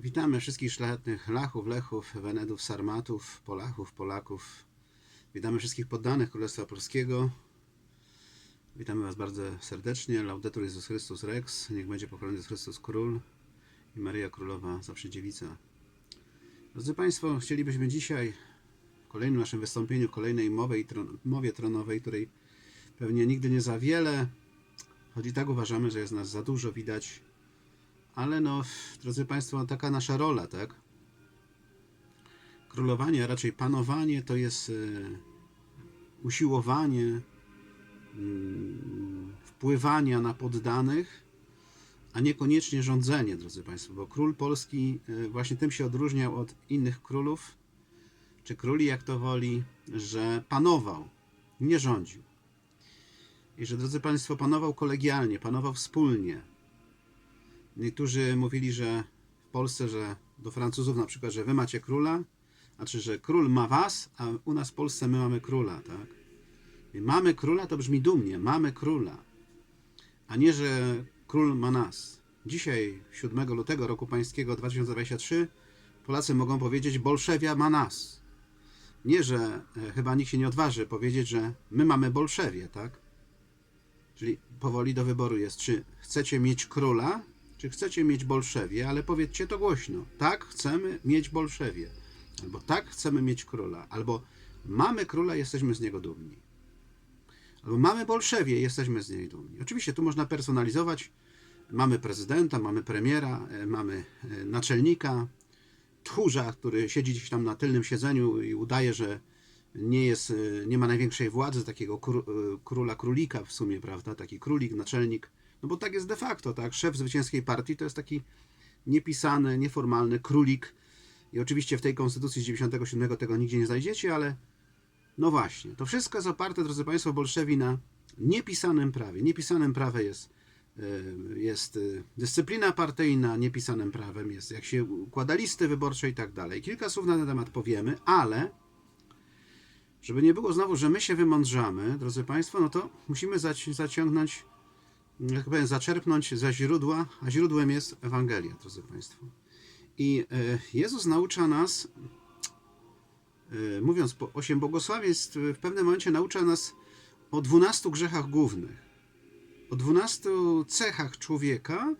Witamy wszystkich szlachetnych Lachów, Lechów, Wenedów, Sarmatów, Polachów, Polaków. Witamy wszystkich poddanych Królestwa Polskiego. Witamy Was bardzo serdecznie. Laudetur Jezus Chrystus Rex. Niech będzie pochwalony Jezus Chrystus Król i Maryja Królowa, zawsze dziewica. Drodzy Państwo, chcielibyśmy dzisiaj w kolejnym naszym wystąpieniu, kolejnej mowie, tron, mowie tronowej, której pewnie nigdy nie za wiele, choć i tak uważamy, że jest nas za dużo, widać ale no, drodzy Państwo, taka nasza rola, tak? Królowanie, a raczej panowanie to jest y, usiłowanie mm, wpływania na poddanych, a niekoniecznie rządzenie, drodzy Państwo, bo król polski y, właśnie tym się odróżniał od innych królów, czy króli, jak to woli, że panował, nie rządził. I że, drodzy Państwo, panował kolegialnie, panował wspólnie, Niektórzy mówili, że w Polsce, że do Francuzów na przykład, że wy macie króla, znaczy, że król ma was, a u nas w Polsce my mamy króla, tak? I mamy króla to brzmi dumnie, mamy króla, a nie, że król ma nas. Dzisiaj, 7 lutego roku pańskiego 2023, Polacy mogą powiedzieć, Bolszewia ma nas. Nie, że e, chyba nikt się nie odważy powiedzieć, że my mamy Bolszewie, tak? Czyli powoli do wyboru jest, czy chcecie mieć króla, czy chcecie mieć Bolszewie, ale powiedzcie to głośno. Tak, chcemy mieć Bolszewie. Albo tak, chcemy mieć króla. Albo mamy króla, jesteśmy z niego dumni. Albo mamy Bolszewie, jesteśmy z niej dumni. Oczywiście tu można personalizować. Mamy prezydenta, mamy premiera, e, mamy e, naczelnika, tchórza, który siedzi gdzieś tam na tylnym siedzeniu i udaje, że nie jest, e, nie ma największej władzy, takiego króla królika w sumie, prawda? Taki królik, naczelnik no bo tak jest de facto, tak? Szef zwycięskiej partii to jest taki niepisany, nieformalny królik. I oczywiście w tej konstytucji z 97 tego nigdzie nie znajdziecie, ale no właśnie, to wszystko jest oparte, drodzy Państwo, Bolszewi na niepisanym prawie. Niepisanym prawie jest, e, jest e, dyscyplina partyjna, niepisanym prawem jest, jak się układa listy wyborcze i tak dalej. Kilka słów na ten temat powiemy, ale żeby nie było znowu, że my się wymądrzamy, drodzy Państwo, no to musimy zaciągnąć jak powiem, zaczerpnąć ze źródła, a źródłem jest Ewangelia, drodzy Państwo. I e, Jezus naucza nas, e, mówiąc po osiem błogosławieństw, w pewnym momencie naucza nas o dwunastu grzechach głównych, o dwunastu cechach człowieka,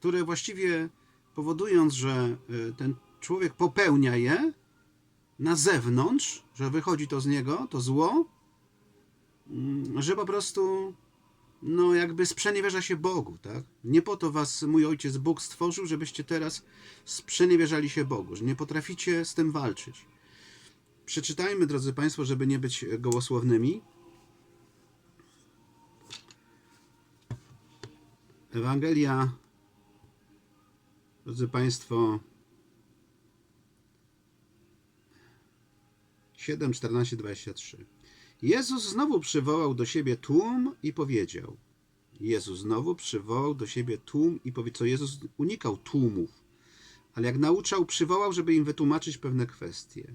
które właściwie powodując, że e, ten człowiek popełnia je na zewnątrz, że wychodzi to z niego, to zło, mm, że po prostu no jakby sprzeniewierza się Bogu, tak? Nie po to was mój ojciec Bóg stworzył, żebyście teraz sprzeniewierzali się Bogu, że nie potraficie z tym walczyć. Przeczytajmy, drodzy Państwo, żeby nie być gołosłownymi. Ewangelia, drodzy Państwo, 7, 14, 23. Jezus znowu przywołał do siebie tłum i powiedział. Jezus znowu przywołał do siebie tłum i powiedział, co Jezus unikał tłumów, ale jak nauczał, przywołał, żeby im wytłumaczyć pewne kwestie.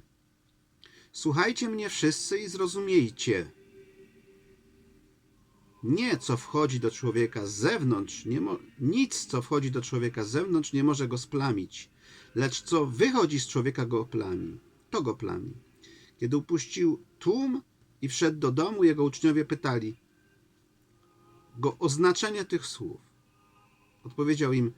Słuchajcie mnie wszyscy i zrozumiejcie. Nie, co wchodzi do człowieka z zewnątrz, nie nic, co wchodzi do człowieka z zewnątrz, nie może go splamić, lecz co wychodzi z człowieka go plami, to go plami. Kiedy upuścił tłum, i wszedł do domu, jego uczniowie pytali go o znaczenie tych słów. Odpowiedział im: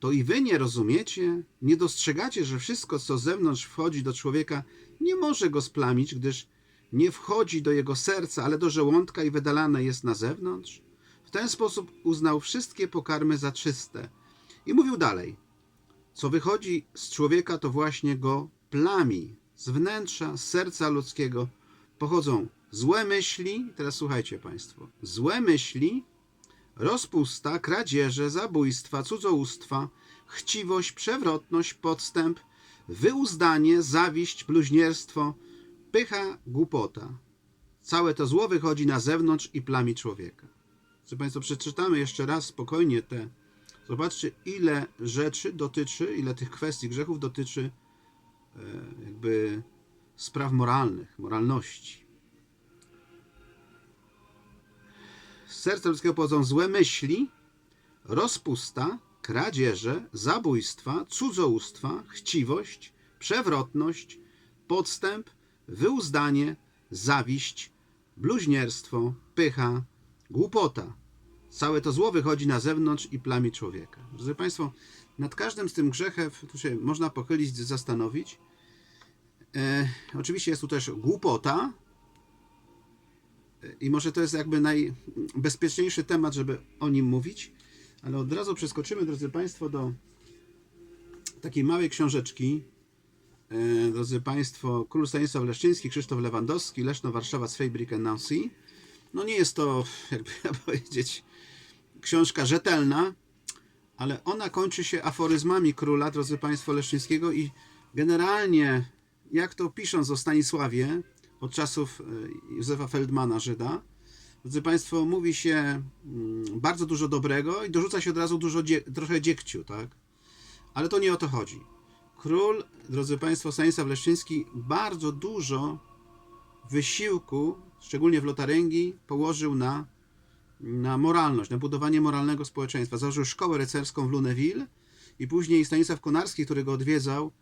To i wy nie rozumiecie, nie dostrzegacie, że wszystko, co z zewnątrz wchodzi do człowieka, nie może go splamić, gdyż nie wchodzi do jego serca, ale do żołądka i wydalane jest na zewnątrz? W ten sposób uznał wszystkie pokarmy za czyste. I mówił dalej: Co wychodzi z człowieka, to właśnie go plami, z wnętrza, z serca ludzkiego pochodzą złe myśli, teraz słuchajcie Państwo, złe myśli, rozpusta, kradzieże, zabójstwa, cudzołóstwa, chciwość, przewrotność, podstęp, wyuzdanie, zawiść, bluźnierstwo, pycha, głupota. Całe to zło wychodzi na zewnątrz i plami człowieka. Co Państwo, przeczytamy jeszcze raz spokojnie te. Zobaczcie, ile rzeczy dotyczy, ile tych kwestii grzechów dotyczy e, jakby spraw moralnych, moralności. Z serca ludzkiego pochodzą złe myśli, rozpusta, kradzieże, zabójstwa, cudzołóstwa, chciwość, przewrotność, podstęp, wyuzdanie, zawiść, bluźnierstwo, pycha, głupota. Całe to zło wychodzi na zewnątrz i plami człowieka. Drodzy Państwo, nad każdym z tym grzechem tu się można pochylić, zastanowić. E, oczywiście jest tu też głupota. E, I może to jest jakby najbezpieczniejszy temat, żeby o nim mówić. Ale od razu przeskoczymy, drodzy Państwo, do takiej małej książeczki. E, drodzy Państwo, Król Stanisław Leszczyński, Krzysztof Lewandowski, Leszno, Warszawa, Swejbrik and Nancy. No nie jest to, jakby ja powiedzieć, książka rzetelna, ale ona kończy się aforyzmami króla, drodzy Państwo, Leszczyńskiego i generalnie, jak to pisząc o Stanisławie od czasów e, Józefa Feldmana, Żyda, drodzy Państwo, mówi się mm, bardzo dużo dobrego i dorzuca się od razu dużo trochę dziegciu, tak? Ale to nie o to chodzi. Król, drodzy Państwo, Stanisław Leszczyński bardzo dużo wysiłku, szczególnie w Lotaryngii, położył na, na moralność, na budowanie moralnego społeczeństwa. Założył szkołę rycerską w Luneville i później Stanisław Konarski, który go odwiedzał,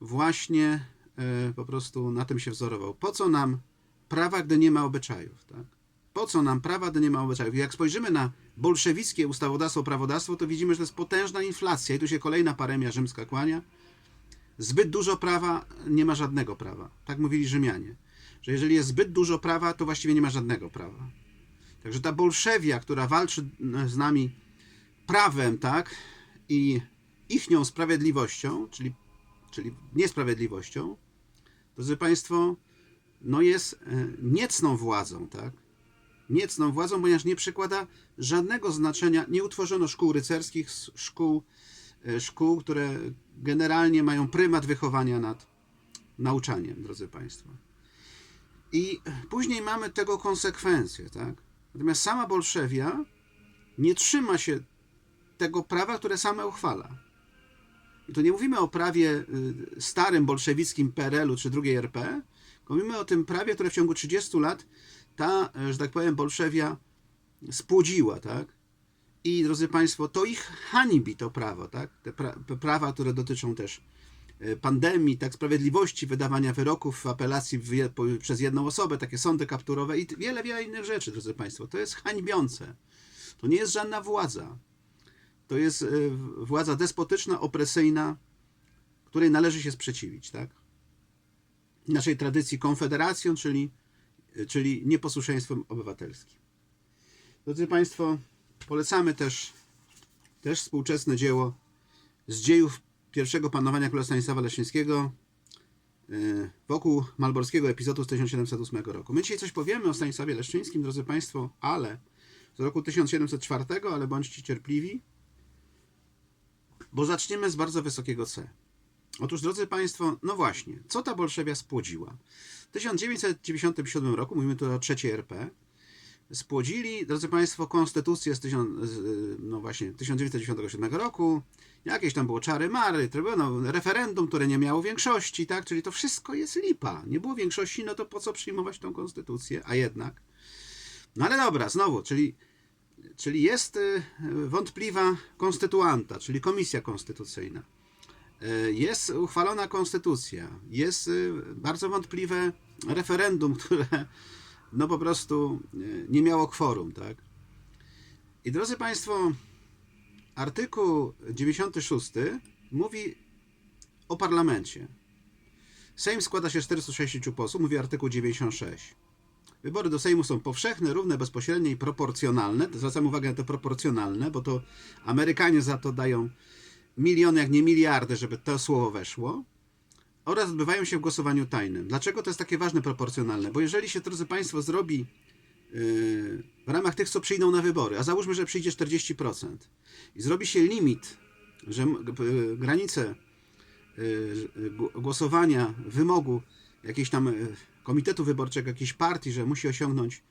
właśnie po prostu na tym się wzorował. Po co nam prawa, gdy nie ma obyczajów? Tak? Po co nam prawa, gdy nie ma obyczajów? Jak spojrzymy na bolszewickie ustawodawstwo, prawodawstwo, to widzimy, że to jest potężna inflacja i tu się kolejna paremia rzymska kłania. Zbyt dużo prawa, nie ma żadnego prawa. Tak mówili Rzymianie. Że jeżeli jest zbyt dużo prawa, to właściwie nie ma żadnego prawa. Także ta bolszewia, która walczy z nami prawem, tak, i ichnią sprawiedliwością, czyli, czyli niesprawiedliwością, drodzy Państwo, no jest e, niecną władzą, tak? Niecną władzą, ponieważ nie przykłada żadnego znaczenia, nie utworzono szkół rycerskich, szkół, e, szkół, które generalnie mają prymat wychowania nad nauczaniem, drodzy Państwo. I później mamy tego konsekwencje, tak? Natomiast sama Bolszewia nie trzyma się tego prawa, które same uchwala. To nie mówimy o prawie y, starym bolszewickim PRL-u czy drugiej RP, mówimy o tym prawie, które w ciągu 30 lat ta, e, że tak powiem, Bolszewia spłodziła, tak? I drodzy Państwo, to ich hańbi to prawo, tak? Te pra prawa, które dotyczą też e, pandemii, tak, sprawiedliwości, wydawania wyroków, apelacji w, po- przez jedną osobę, takie sądy kapturowe i wiele, wiele innych rzeczy, drodzy Państwo. To jest hańbiące. To nie jest żadna władza. To jest e, władza despotyczna, opresyjna, której należy się sprzeciwić, tak? Naszej tradycji konfederacją, czyli, czyli nieposłuszeństwem obywatelskim. Drodzy Państwo, polecamy też, też współczesne dzieło z dziejów pierwszego panowania króla Stanisława Leszczyńskiego yy, wokół malborskiego epizodu z 1708 roku. My dzisiaj coś powiemy o Stanisławie Leszczyńskim, drodzy Państwo, ale z roku 1704, ale bądźcie cierpliwi, bo zaczniemy z bardzo wysokiego C. Otóż, drodzy Państwo, no właśnie, co ta Bolszewia spłodziła? W 1997 roku, mówimy tu o trzeciej RP, spłodzili, drodzy Państwo, konstytucję z, no właśnie, 1997 roku. Jakieś tam było czary mary, trybunał, referendum, które nie miało większości, tak? Czyli to wszystko jest lipa. Nie było większości, no to po co przyjmować tą konstytucję? A jednak. No ale dobra, znowu, czyli, czyli jest y, wątpliwa konstytuanta, czyli komisja konstytucyjna. Y, Jest uchwalona konstytucja, jest y, bardzo wątpliwe referendum, które no po prostu nie miało kworum, tak? I drodzy Państwo, artykuł 96 mówi o parlamencie. Sejm składa się z 460 posłów, mówi artykuł 96. Wybory do Sejmu są powszechne, równe, bezpośrednie i proporcjonalne. Zwracam uwagę na to proporcjonalne, bo to Amerykanie za to dają miliony, jak nie miliardy, żeby to słowo weszło. Oraz odbywają się w głosowaniu tajnym. Dlaczego to jest takie ważne, proporcjonalne? Bo jeżeli się, drodzy Państwo, zrobi yy, w ramach tych, co przyjdą na wybory, a załóżmy, że przyjdzie 40% i zrobi się limit, że p- granice yy, g- głosowania, wymogu jakiejś tam komitetu wyborczego, jakiejś partii, że musi osiągnąć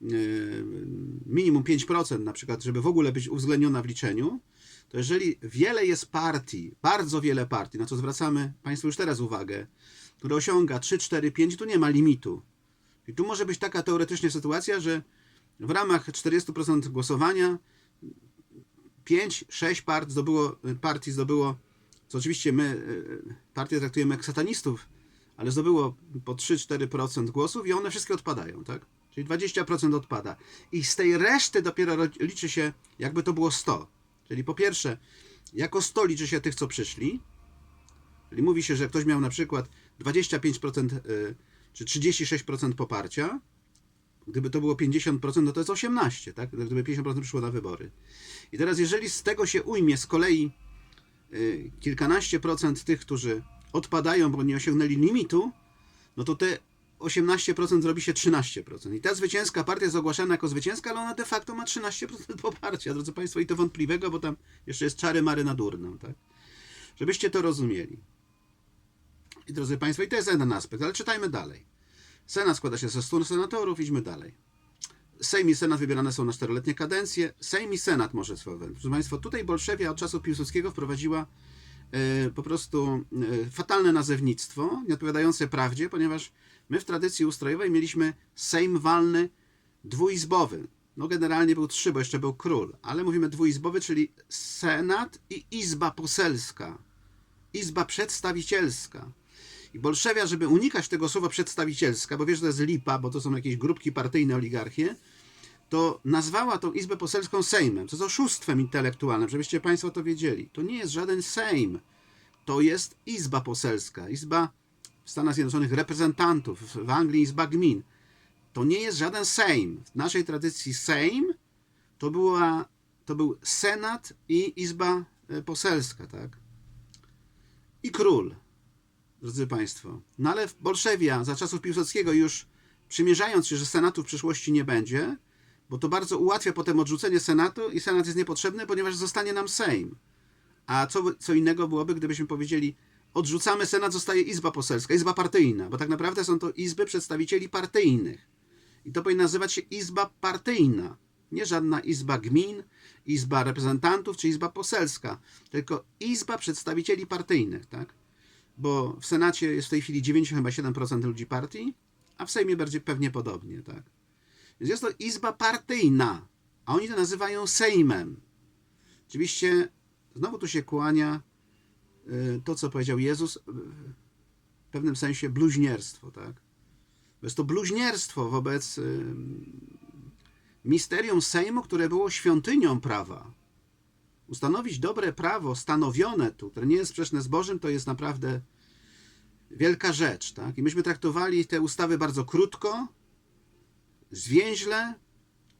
yy, minimum 5%, na przykład, żeby w ogóle być uwzględniona w liczeniu, to jeżeli wiele jest partii, bardzo wiele partii, na co zwracamy Państwu już teraz uwagę, które osiąga 3, 4, 5, tu nie ma limitu. I tu może być taka teoretycznie sytuacja, że w ramach 40% głosowania 5, 6 part zdobyło, partii zdobyło, co oczywiście my y, partię traktujemy jak satanistów, ale zdobyło po 3-4% głosów i one wszystkie odpadają, tak? Czyli 20% odpada. I z tej reszty dopiero ro- liczy się, jakby to było 100. Czyli po pierwsze, jako 100 liczy się tych, co przyszli. Czyli mówi się, że ktoś miał na przykład 25% y, czy 36% poparcia. Gdyby to było 50%, no to jest 18, tak? Gdyby 50% przyszło na wybory. I teraz, jeżeli z tego się ujmie z kolei y, kilkanaście procent tych, którzy odpadają, bo nie osiągnęli limitu, no to te 18% zrobi się 13%. I ta zwycięska partia jest ogłaszana jako zwycięska, ale ona de facto ma 13% poparcia, drodzy Państwo, i to wątpliwego, bo tam jeszcze jest czary mary na durną, tak? Żebyście to rozumieli. I drodzy Państwo, i to jest jeden aspekt, ale czytajmy dalej. Senat składa się ze 100 senatorów, idźmy dalej. Sejm i Senat wybierane są na czteroletnie kadencje. Sejm i Senat może swoje. Proszę Państwa, tutaj Bolszewia od czasów Piłsudskiego wprowadziła po prostu e, fatalne nazewnictwo, nieodpowiadające prawdzie, ponieważ my w tradycji ustrojowej mieliśmy Sejm walny dwuizbowy. No generalnie był trzy, bo jeszcze był król, ale mówimy dwuizbowy, czyli Senat i Izba Poselska. Izba Przedstawicielska. I Bolszewia, żeby unikać tego słowa przedstawicielska, bo wiesz, że to jest lipa, bo to są jakieś grupki partyjne, oligarchie, to nazwała tą Izbę Poselską Sejmem, co jest oszustwem intelektualnym, żebyście Państwo to wiedzieli. To nie jest żaden Sejm, to jest Izba Poselska, Izba w Stanach Zjednoczonych reprezentantów, w Anglii Izba Gmin. To nie jest żaden Sejm. W naszej tradycji Sejm to, była, to był Senat i Izba e, Poselska, tak? I król drodzy Państwo. No ale Bolszewia za czasów Piłsudskiego już przymierzając się, że Senatu w przyszłości nie będzie, bo to bardzo ułatwia potem odrzucenie Senatu i Senat jest niepotrzebny, ponieważ zostanie nam Sejm. A co, co innego byłoby, gdybyśmy powiedzieli, odrzucamy Senat, zostaje Izba Poselska, Izba Partyjna, bo tak naprawdę są to Izby przedstawicieli partyjnych. I to powinna nazywać się Izba Partyjna. Nie żadna Izba Gmin, Izba Reprezentantów czy Izba Poselska, tylko Izba Przedstawicieli Partyjnych, tak? bo w Senacie jest w tej chwili 97% ludzi partii, a w Sejmie będzie pewnie podobnie, tak? Więc jest to izba partyjna, a oni to nazywają Sejmem. Oczywiście znowu tu się kłania y, to, co powiedział Jezus, y, w pewnym sensie bluźnierstwo, tak? Jest to bluźnierstwo wobec y, misterium Sejmu, które było świątynią prawa. Ustanowić dobre prawo stanowione tu, które nie jest sprzeczne z Bożym, to jest naprawdę wielka rzecz. Tak? I myśmy traktowali te ustawy bardzo krótko, zwięźle,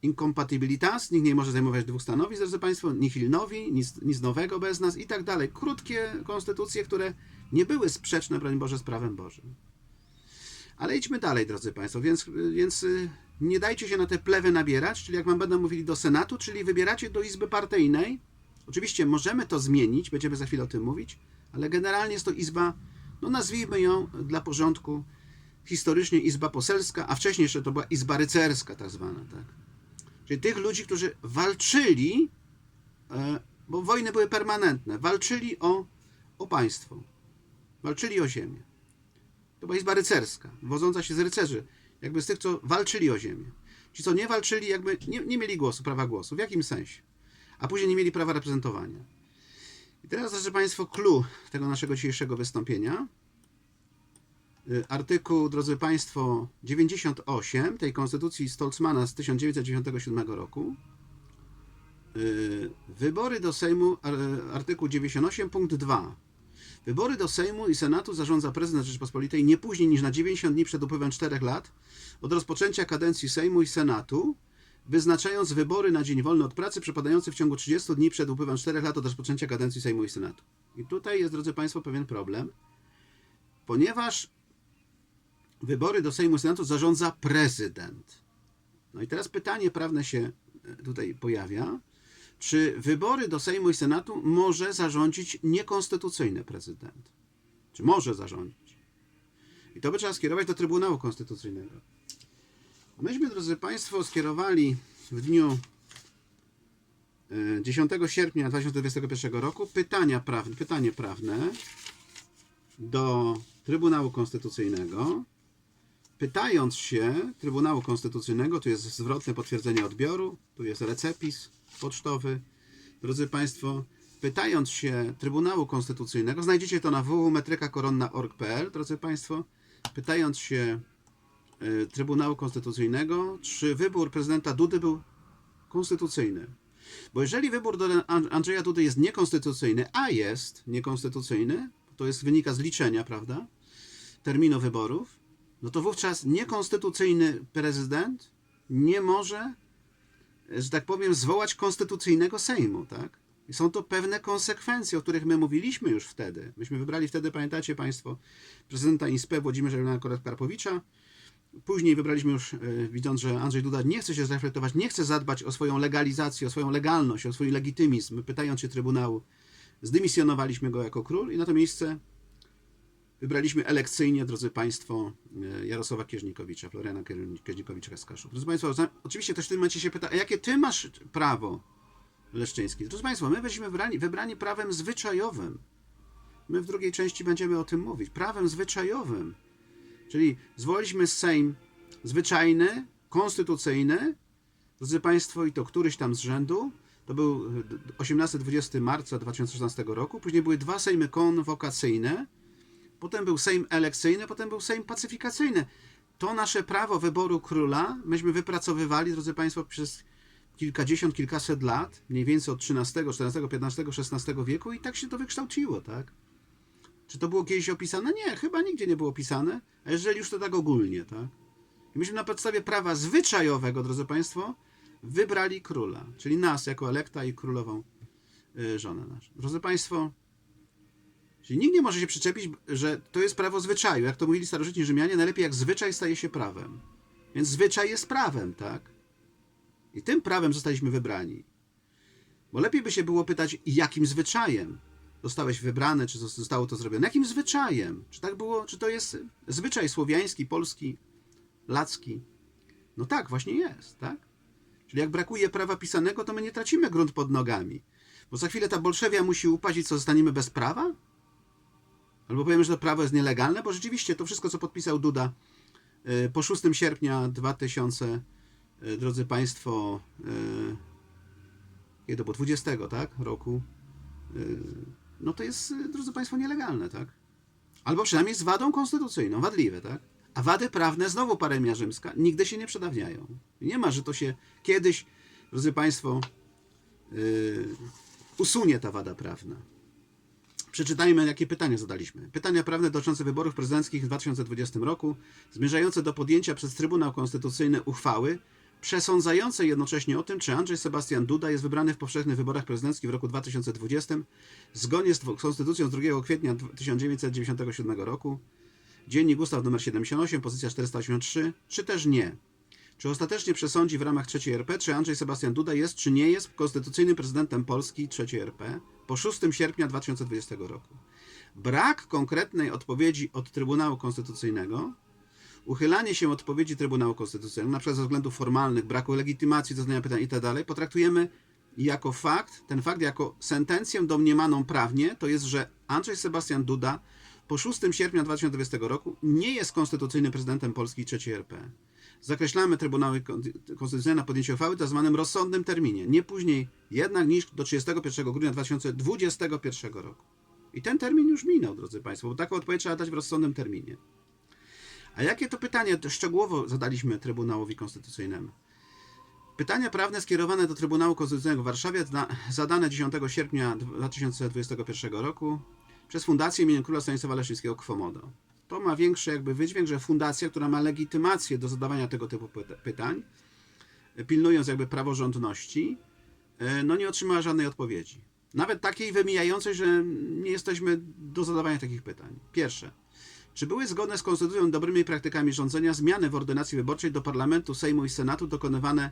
incompatibilitas, nikt nie może zajmować dwóch stanowisk, drodzy Państwo, nihil nowi, nic, nic nowego bez nas i tak dalej. Krótkie konstytucje, które nie były sprzeczne, broń Boże, z prawem Bożym. Ale idźmy dalej, drodzy Państwo, więc, więc y, nie dajcie się na te plewy nabierać, czyli jak Wam będą mówili do Senatu, czyli wybieracie do Izby Partyjnej. Oczywiście możemy to zmienić, będziemy za chwilę o tym mówić, ale generalnie jest to Izba, no nazwijmy ją dla porządku, historycznie Izba Poselska, a wcześniej jeszcze to była Izba Rycerska tak zwana, tak. Czyli tych ludzi, którzy walczyli, e, bo wojny były permanentne, walczyli o, o państwo, walczyli o ziemię. To była Izba Rycerska, wodząca się z rycerzy, jakby z tych, co walczyli o ziemię. Ci, co nie walczyli, jakby nie, nie mieli głosu, prawa głosu. W jakim sensie? A później nie mieli prawa reprezentowania. I teraz, drodzy Państwo, clue tego naszego dzisiejszego wystąpienia. Y, Artykuł, drodzy Państwo, 98 tej Konstytucji Stolzmana z 1997 roku. Y, Wybory do Sejmu, ar- artykuł 98, punkt 2. Wybory do Sejmu i Senatu zarządza prezydent Rzeczypospolitej nie później niż na 90 dni przed upływem 4 lat od rozpoczęcia kadencji Sejmu i Senatu, wyznaczając wybory na dzień wolny od pracy przypadający w ciągu 30 dni przed upływem 4 lat od rozpoczęcia kadencji Sejmu i Senatu. I tutaj jest, drodzy Państwo, pewien problem, ponieważ wybory do Sejmu Senatu zarządza prezydent. No i teraz pytanie prawne się e, tutaj pojawia. Czy wybory do Sejmu i Senatu może zarządzić niekonstytucyjny prezydent? Czy może zarządzić? I to by trzeba skierować do Trybunału Konstytucyjnego. Myśmy, drodzy Państwo, skierowali w dniu e, 10 sierpnia 2021 roku pytania prawne, pytanie prawne do Trybunału Konstytucyjnego, pytając się Trybunału Konstytucyjnego, tu jest zwrotne potwierdzenie odbioru, tu jest recepis pocztowy, drodzy Państwo, pytając się Trybunału Konstytucyjnego, znajdziecie to na www.metrykakoronna.org.pl, drodzy Państwo, pytając się y, Trybunału Konstytucyjnego, czy wybór prezydenta Dudy był konstytucyjny. Bo jeżeli wybór do An- Andrzeja Dudy jest niekonstytucyjny, a jest niekonstytucyjny, to jest wynika z liczenia, prawda, terminu wyborów, no to wówczas niekonstytucyjny prezydent nie może, że tak powiem, zwołać konstytucyjnego Sejmu, tak? I są to pewne konsekwencje, o których my mówiliśmy już wtedy. Myśmy wybrali wtedy, pamiętacie Państwo, prezydenta INSPE Włodzimierza Juliana Karpowicza. Później wybraliśmy już, e, widząc, że Andrzej Duda nie chce się zreflektować, nie chce zadbać o swoją legalizację, o swoją legalność, o swój legitymizm, pytając się Trybunału, zdymisjonowaliśmy go jako król i na to miejsce wybraliśmy elekcyjnie, drodzy Państwo, e, Jarosława Kieżnikowicza, Floriana Kieżnikowicza z Kaszub. Drodzy Państwo, oczywiście ktoś w tym momencie się pyta, a jakie Ty masz prawo, Leszczyński? Drodzy Państwo, my byliśmy wybrani, wybrani prawem zwyczajowym. My w drugiej części będziemy o tym mówić. Prawem zwyczajowym. Czyli zwołaliśmy Sejm zwyczajny, konstytucyjny, drodzy Państwo, i to któryś tam z rzędu. To był 18-20 marca 2016 roku. Później były dwa Sejmy konwokacyjne. Potem był Sejm elekcyjny, potem był Sejm pacyfikacyjny. To nasze prawo wyboru króla myśmy wypracowywali, drodzy Państwo, przez kilkadziesiąt, kilkaset lat, mniej więcej od XIII, XIV, XV, XVI wieku i tak się to wykształciło, tak? Czy to było kiedyś opisane? Nie, chyba nigdzie nie było opisane, a jeżeli już to tak ogólnie, tak? I myśmy na podstawie prawa zwyczajowego, drodzy Państwo, wybrali króla, czyli nas jako elekta i królową y, żonę naszą. Drodzy Państwo, czyli nikt nie może się przyczepić, że to jest prawo zwyczaju. Jak to mówili starożytni Rzymianie, najlepiej jak zwyczaj staje się prawem. Więc zwyczaj jest prawem, tak? I tym prawem zostaliśmy wybrani. Bo lepiej by się było pytać, jakim zwyczajem zostałeś wybrany, czy zostało to zrobione. Jakim zwyczajem? Czy tak było, czy to jest zwyczaj słowiański, polski, lacki? No tak, właśnie jest, tak? Czyli jak brakuje prawa pisanego, to my nie tracimy grunt pod nogami. Bo za chwilę ta Bolszewia musi upaść i co, zostaniemy bez prawa? Albo powiemy, że to prawo jest nielegalne, bo rzeczywiście to wszystko, co podpisał Duda y, po 6 sierpnia 2000, y, drodzy Państwo, y, kiedy to było 20, tak, roku, no to jest, drodzy Państwo, nielegalne, tak? Albo przynajmniej z wadą konstytucyjną, wadliwe, tak? A wady prawne, znowu paremia rzymska, nigdy się nie przedawniają. Nie ma, że to się kiedyś, drodzy Państwo, usunie ta wada prawna. Przeczytajmy, jakie pytania zadaliśmy. Pytania prawne dotyczące wyborów prezydenckich w 2020 roku, zmierzające do podjęcia przez Trybunał Konstytucyjny uchwały, przesądzającej jednocześnie o tym, czy Andrzej Sebastian Duda jest wybrany w powszechnych wyborach prezydenckich w roku 2020 zgodnie z Konstytucją z 2 kwietnia 1997 roku, Dziennik Ustaw nr 78, pozycja 483, czy też nie. Czy ostatecznie przesądzi w ramach III RP, czy Andrzej Sebastian Duda jest, czy nie jest konstytucyjnym prezydentem Polski III RP po 6 sierpnia 2020 roku. Brak konkretnej odpowiedzi od Trybunału Konstytucyjnego, uchylanie się od odpowiedzi Trybunału Konstytucyjnego, na przykład ze względów formalnych, braku legitymacji do zadania pytań itd., potraktujemy jako fakt, ten fakt jako sentencję domniemaną prawnie, to jest, że Andrzej Sebastian Duda po 6 sierpnia 2020 roku nie jest konstytucyjnym prezydentem Polski III RP. Zakreślamy Trybunały Kon- Konstytucyjne na podjęcie uchwały w tak zwanym rozsądnym terminie, nie później jednak niż do 31 grudnia 2021 roku. I ten termin już minął, drodzy Państwo, bo taką odpowiedź trzeba dać w rozsądnym terminie. A jakie to pytanie szczegółowo zadaliśmy Trybunałowi Konstytucyjnemu? Pytania prawne skierowane do Trybunału Konstytucyjnego w Warszawie zadane 10 sierpnia 2021 roku przez Fundację imienia Króla Stanisława Leszczyńskiego Kwomodo. To ma większy jakby wydźwięk, że fundacja, która ma legitymację do zadawania tego typu pyta- pytań, pilnując jakby praworządności, e, no nie otrzymała żadnej odpowiedzi. Nawet takiej wymijającej, że nie jesteśmy do zadawania takich pytań. Pierwsze. Czy były zgodne z konstytucją dobrymi praktykami rządzenia zmiany w ordynacji wyborczej do Parlamentu, Sejmu i Senatu dokonywane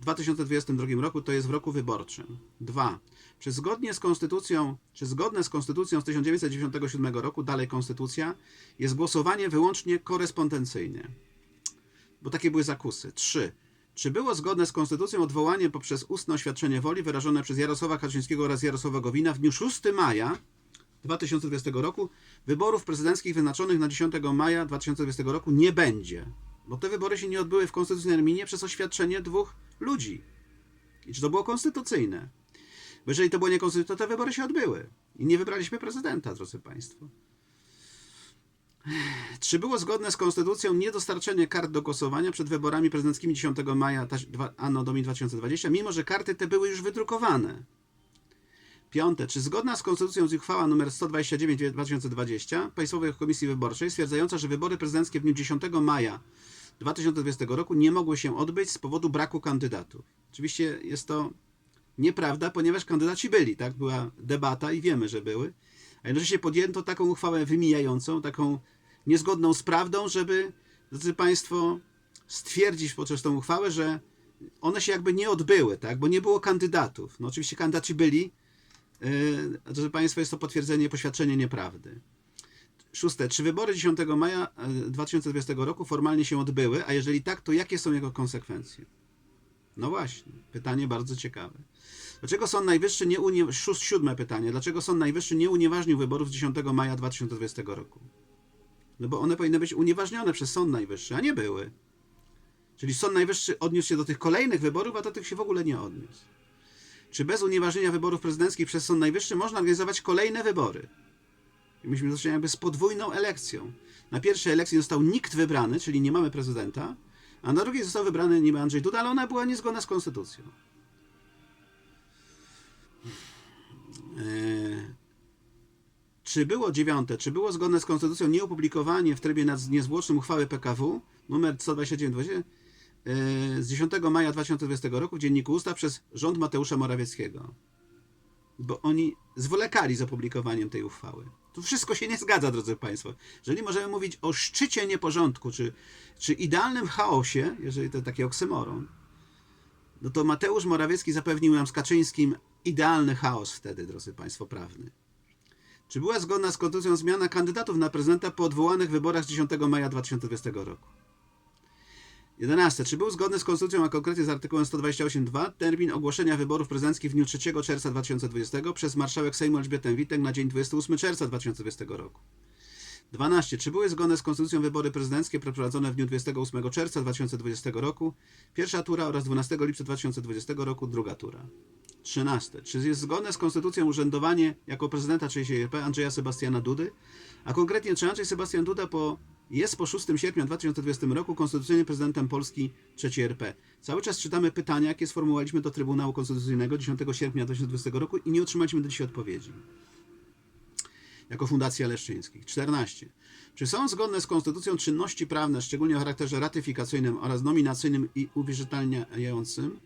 w 2022 roku, to jest w roku wyborczym? 2. Czy zgodnie z konstytucją, czy zgodne z konstytucją z 1997 roku, dalej konstytucja, jest głosowanie wyłącznie korespondencyjne? Bo takie były zakusy. 3. Czy było zgodne z konstytucją odwołanie poprzez ustne oświadczenie woli wyrażone przez Jarosława Kaczyńskiego oraz Jarosława Gowina w dniu 6 maja 2020 roku wyborów prezydenckich wyznaczonych na 10 maja 2020 roku nie będzie, bo te wybory się nie odbyły w konstytucyjnym terminie przez oświadczenie dwóch ludzi. I czy to było konstytucyjne? Bo jeżeli to było niekonstytucyjne, to te wybory się odbyły. I nie wybraliśmy prezydenta, drodzy Państwo. Czy było zgodne z konstytucją niedostarczenie kart do głosowania przed wyborami prezydenckimi 10 maja Anno Domini 2020, mimo że karty te były już wydrukowane? Piąte. Czy zgodna z konstytucją jest uchwała nr 129 2020 Państwowej Komisji Wyborczej stwierdzająca, że wybory prezydenckie w dniu 10 maja 2020 roku nie mogły się odbyć z powodu braku kandydatów? Oczywiście jest to nieprawda, ponieważ kandydaci byli, tak? Była debata i wiemy, że były. A jednocześnie podjęto taką uchwałę wymijającą, taką niezgodną z prawdą, żeby, drodzy Państwo, stwierdzić poprzez tą uchwałę, że one się jakby nie odbyły, tak? Bo nie było kandydatów. No oczywiście kandydaci byli, Yy, Drodzy Państwo, jest to potwierdzenie, poświadczenie nieprawdy. Szóste. Czy wybory 10 maja yy, 2020 roku formalnie się odbyły? A jeżeli tak, to jakie są jego konsekwencje? No właśnie, pytanie bardzo ciekawe. Dlaczego Sąd Najwyższy nie unie... Siódme pytanie. Dlaczego Sąd Najwyższy nie unieważnił wyborów 10 maja 2020 roku? No bo one powinny być unieważnione przez Sąd Najwyższy, a nie były. Czyli Sąd Najwyższy odniósł się do tych kolejnych wyborów, a do tych się w ogóle nie odniósł. Czy bez unieważnienia wyborów prezydenckich przez Sąd Najwyższy można organizować kolejne wybory? I myśmy czynienia jakby z podwójną elekcją. Na pierwszej elekcji został nikt wybrany, czyli nie mamy prezydenta, a na drugiej został wybrany niby Andrzej Duda, ale ona była niezgodna z konstytucją. Czy było dziewiąte, czy było zgodne z konstytucją nieopublikowanie w trybie niezwłocznym uchwały PKW numer 129 e, z 10 maja 2020 roku w Dzienniku Ustaw przez rząd Mateusza Morawieckiego? Bo oni zwolekali z opublikowaniem tej uchwały. Tu wszystko się nie zgadza, drodzy Państwo. Jeżeli możemy mówić o szczycie nieporządku, czy, czy idealnym chaosie, jeżeli to taki oksymoron, no to Mateusz Morawiecki zapewnił nam z Kaczyńskim idealny chaos wtedy, drodzy Państwo, prawny. Czy była zgodna z konstytucją zmiana kandydatów na prezydenta po odwołanych wyborach z 10 maja 2020 roku? 11. Czy był zgodny z konstytucją, a konkretnie z artykułem 128.2 termin ogłoszenia wyborów prezydenckich w dniu 3 czerwca 2020 przez marszałek Sejmu Elżbietę Witek na dzień 28 czerwca 2020 roku? 12. Czy były zgodne z konstytucją wybory prezydenckie przeprowadzone w dniu 28 czerwca 2020 roku? Pierwsza tura oraz 12 lipca 2020 roku druga tura. 13. Czy jest zgodne z konstytucją urzędowanie jako prezydenta RP Andrzeja Sebastiana Dudy? A konkretnie, czy Andrzej Sebastian Duda po, jest po 6 sierpnia 2020 roku konstytucyjnym prezydentem Polski III RP? Cały czas czytamy pytania, jakie sformułowaliśmy do Trybunału Konstytucyjnego 10 sierpnia 2020 roku i nie otrzymaliśmy do dzisiaj odpowiedzi. Jako Fundacja Leszczyńskich. 14. Czy są zgodne z konstytucją czynności prawne, szczególnie o charakterze ratyfikacyjnym oraz nominacyjnym i uwierzytelniającym,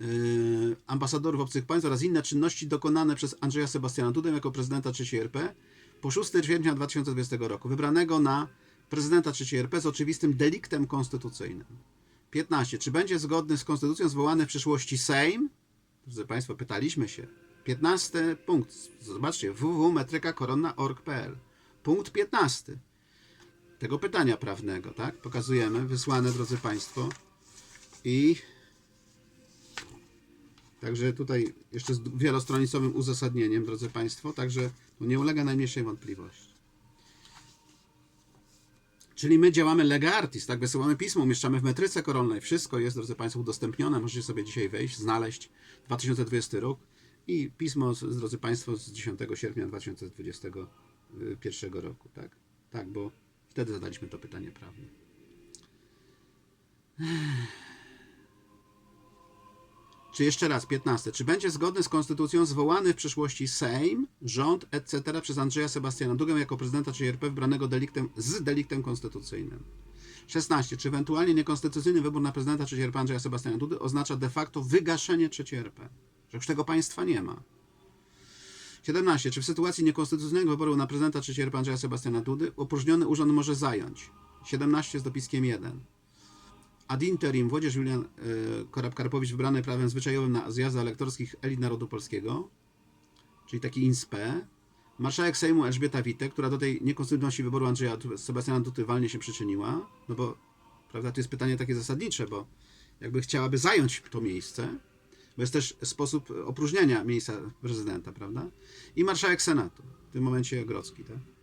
yy, ambasadorów obcych państw oraz inne czynności dokonane przez Andrzeja Sebastiana Dudę jako prezydenta III RP po 6 sierpnia 2020 roku, wybranego na prezydenta III RP z oczywistym deliktem konstytucyjnym. 15. Czy będzie zgodny z konstytucją zwołany w przyszłości Sejm? Drodzy Państwo, pytaliśmy się. 15 punkt. Zobaczcie, www.metrykakoronna.org.pl. Punkt 15 tego pytania prawnego, tak? Pokazujemy, wysłane, drodzy Państwo. I Także tutaj jeszcze z wielostronicowym uzasadnieniem, drodzy Państwo, także nie ulega najmniejszej wątpliwości. Czyli my działamy lega artis, tak? Wysyłamy pismo, umieszczamy w metryce koronnej. Wszystko jest, drodzy Państwo, udostępnione. Możecie sobie dzisiaj wejść, znaleźć 2020 rok i pismo, z- drodzy Państwo, z 10 sierpnia 2021 roku, tak? Tak, bo wtedy zadaliśmy to pytanie prawne. Czy jeszcze raz, 15. Czy będzie zgodny z konstytucją zwołany w przyszłości Sejm, rząd, etc. przez Andrzeja Sebastiana Dugę jako prezydenta CRP wybranego deliktem, z deliktem konstytucyjnym? 16. Czy ewentualnie niekonstytucyjny wybór na prezydenta CRP Andrzeja Sebastiana Dudy oznacza de facto wygaszenie CRP? Że już tego państwa nie ma. 17. Czy w sytuacji niekonstytucyjnego wyboru na prezydenta CRP Andrzeja Sebastiana Dudy opróżniony urząd może zająć? 17 z dopiskiem 1 ad interim Włodzież Julian y, Korab-Karpowicz wybrany prawem zwyczajowym na zjazdach elektorskich elit narodu polskiego, czyli taki INSPE, marszałek Sejmu Elżbieta Witek, która do tej niekonstytucyjności wyboru Andrzeja Sebastiana Duty walnie się przyczyniła, no bo, prawda, to jest pytanie takie zasadnicze, bo jakby chciałaby zająć to miejsce, bo jest też sposób opróżniania miejsca prezydenta, prawda, i marszałek Senatu, w tym momencie Grodzki, tak.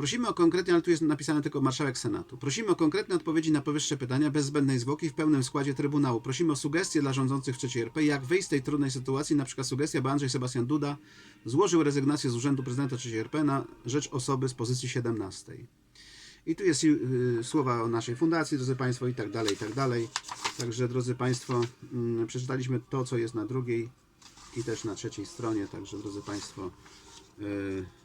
Prosimy o konkretne, ale tu jest napisane tylko marszałek Senatu. Prosimy o konkretne odpowiedzi na powyższe pytania bez zbędnej zwłoki w pełnym składzie Trybunału. Prosimy o sugestie dla rządzących w III RP, jak wyjść z tej trudnej sytuacji, na przykład sugestia, by Andrzej Sebastian Duda złożył rezygnację z urzędu prezydenta III RP na rzecz osoby z pozycji 17. I tu jest y, słowa o naszej fundacji, drodzy Państwo, i tak dalej, i tak dalej. Także, drodzy Państwo, mm, przeczytaliśmy to, co jest na drugiej i też na trzeciej stronie. Także, drodzy Państwo, y, y,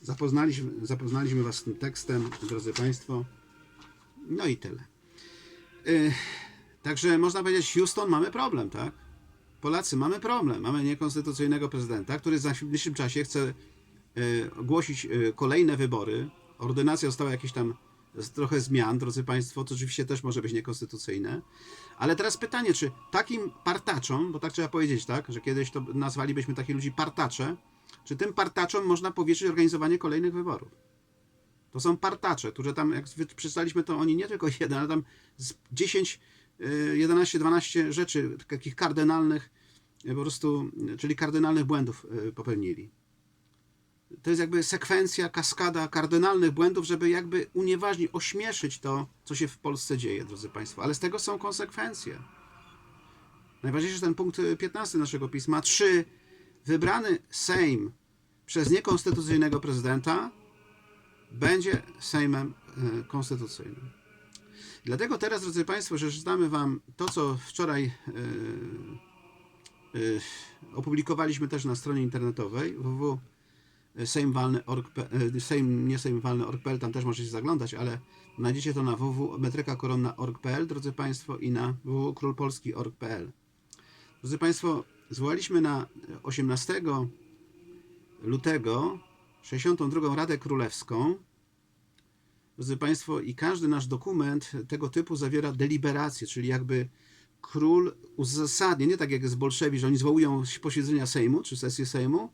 zapoznaliśmy, zapoznaliśmy Was z tym tekstem, drodzy Państwo. No i tyle. Y, Także można powiedzieć, Houston mamy problem, tak? Polacy mamy problem. Mamy niekonstytucyjnego prezydenta, który w najbliższym czasie chce y, ogłosić y, kolejne wybory. Ordynacja została jakieś tam trochę zmian, drodzy Państwo, to oczywiście też może być niekonstytucyjne. Ale teraz pytanie, czy takim partaczom, bo tak trzeba powiedzieć, tak, że kiedyś to nazwalibyśmy takich ludzi partacze, czy tym partaczom można powierzyć organizowanie kolejnych wyborów? To są partacze, którzy tam, jak przeczytaliśmy, to oni nie tylko jeden, ale tam z 10, y, 11, 12 rzeczy takich kardynalnych, y, po prostu, y, czyli kardynalnych błędów y, popełnili. To jest jakby sekwencja, kaskada kardynalnych błędów, żeby jakby unieważnić, ośmieszyć to, co się w Polsce dzieje, drodzy Państwo. Ale z tego są konsekwencje. Najważniejszy ten punkt y, 15 naszego pisma. 3. Wybrany Sejm przez niekonstytucyjnego prezydenta będzie Sejmem e, Konstytucyjnym. Dlatego teraz, drodzy Państwo, że czytamy Wam to, co wczoraj e, e, opublikowaliśmy też na stronie internetowej www.sejmwalny.org.pl Sejm, nie sejmwalny.org.pl, tam też możecie zaglądać, ale znajdziecie to na www.metrykakoronna.org.pl, drodzy Państwo, i na www.królpolski.org.pl. Drodzy Państwo, zwołaliśmy na 18 lutego 62. Radę Królewską. Drodzy Państwo, i każdy nasz dokument tego typu zawiera deliberację, czyli jakby król uzasadnia, nie tak jak jest bolszewi, że oni zwołują posiedzenia Sejmu czy sesję Sejmu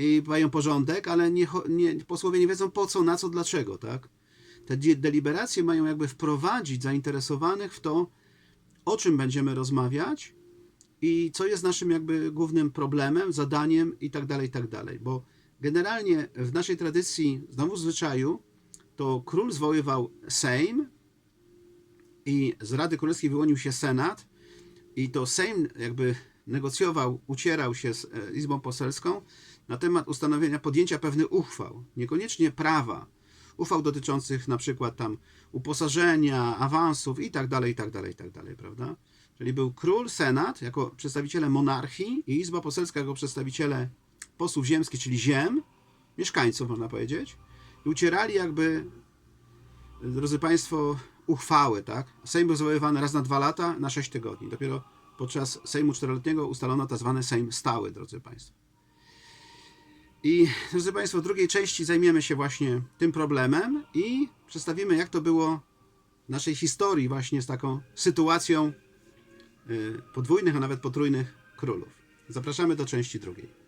i mają porządek, ale nie, nie, posłowie nie wiedzą po co, na co, dlaczego, tak? Te de- deliberacje mają jakby wprowadzić zainteresowanych w to, o czym będziemy rozmawiać i co jest naszym jakby głównym problemem, zadaniem i tak dalej, i tak dalej. Bo generalnie w naszej tradycji, znowu zwyczaju, to król zwoływał Sejm i z Rady Królewskiej wyłonił się Senat i to Sejm jakby negocjował, ucierał się z e, Izbą Poselską na temat ustanowienia, podjęcia pewnych uchwał, niekoniecznie prawa, uchwał dotyczących na przykład tam uposażenia, awansów i tak dalej, i tak dalej, i tak dalej, prawda? Czyli był król, senat jako przedstawiciele monarchii i Izba Poselska jako przedstawiciele posłów ziemskich, czyli ziem, mieszkańców można powiedzieć, i ucierali jakby, drodzy Państwo, uchwały, tak? Sejm był zwoływany raz na dwa lata, na sześć tygodni. Dopiero podczas Sejmu czteroletniego ustalono tak zwany Sejm stały, drodzy Państwo. I, drodzy Państwo, w drugiej części zajmiemy się właśnie tym problemem i przedstawimy, jak to było w naszej historii właśnie z taką sytuacją y, podwójnych, a nawet potrójnych królów. Zapraszamy do części drugiej.